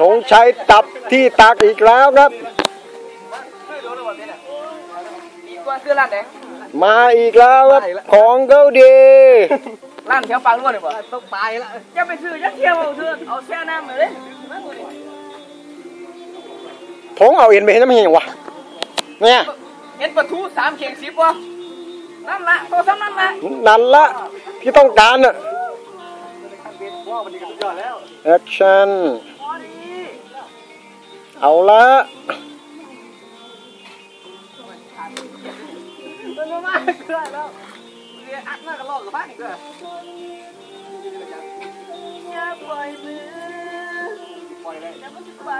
ธงชัยตับที่ตักอีกแล้วครับดีกว่าซื้อร้านไหนมาอีกแล้วครับของเกาดีร้านแถวปางล้วนเลยบ่ต้องไปละจะไปซื้อจะเที่ยวเอาซื้อเอาแช่น้ำมาเลยธงเอาเอ็นไปให้น้ำเหี่ยววะเนี่ยเห็นประตูสามเข่งสิบวะนั่นละตัวซ้ำนั่นละนั่นละที่ต้องการอะแอคชั่น เอาละมันมามาเกลือแล้วเรียอัดหน้ากันลอกกับบ้านอีกเกลืออย่าปล่อยมือปล่อยเลยอย่ามันสิไป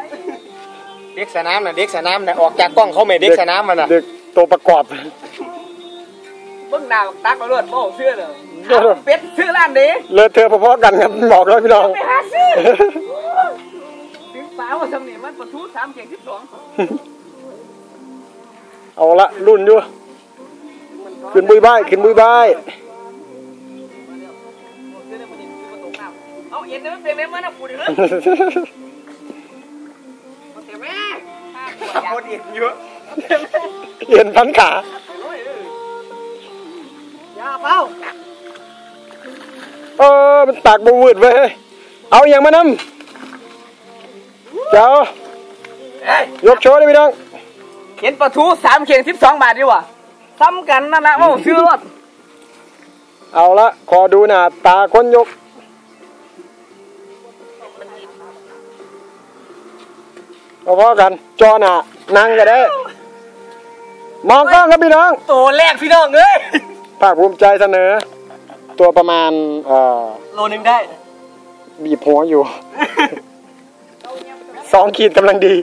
เด็กสนามน่ะเด็กสนามน่ะออกจากกล้องเขาไม่เด็กสนามมันน่ะเด็กตัวประกอบเบิ่งหน้าตักมาลวดโม่เสื้อเลยเป็ดซื้อร้านนี้เลอะเทอะพอๆกันครับบอกเลยพี่น้องไปหาซื้อ ถึงสาวว่าสำเนียงมันประตูสามเข่งสิบสองเอาละรุ่นอยู่ขึ้นบุยบ้ายขึ้นบุยบ้ายเอาเย็นเลยมันเป็นแม่มันนะปูดิเฮ้ยมันเป็นแม่คนเย็นเยอะเอ็นพันขายาเป้าเออมันตากบวืดเว้ยเอาอย่างมานำ เจ้ายกโชว์ได้พี่น้องเห็นประตูสามเข่งสิบสองบาทดีกว่าซ้ำกันนั่นนะโอ้ซื้อรถเอาละขอดูหน้าตาคนยกเอาพอกัน จอหน้านั่งก็ได้ มองกล้องครับพี่น้อง ตัวแรกพี่น้องเอ้ยภาคภูมิใจเสนอ ตัวประมาณเอ่อโลนึงได้ บีบหัวอยู่ สองขีดกำลังดี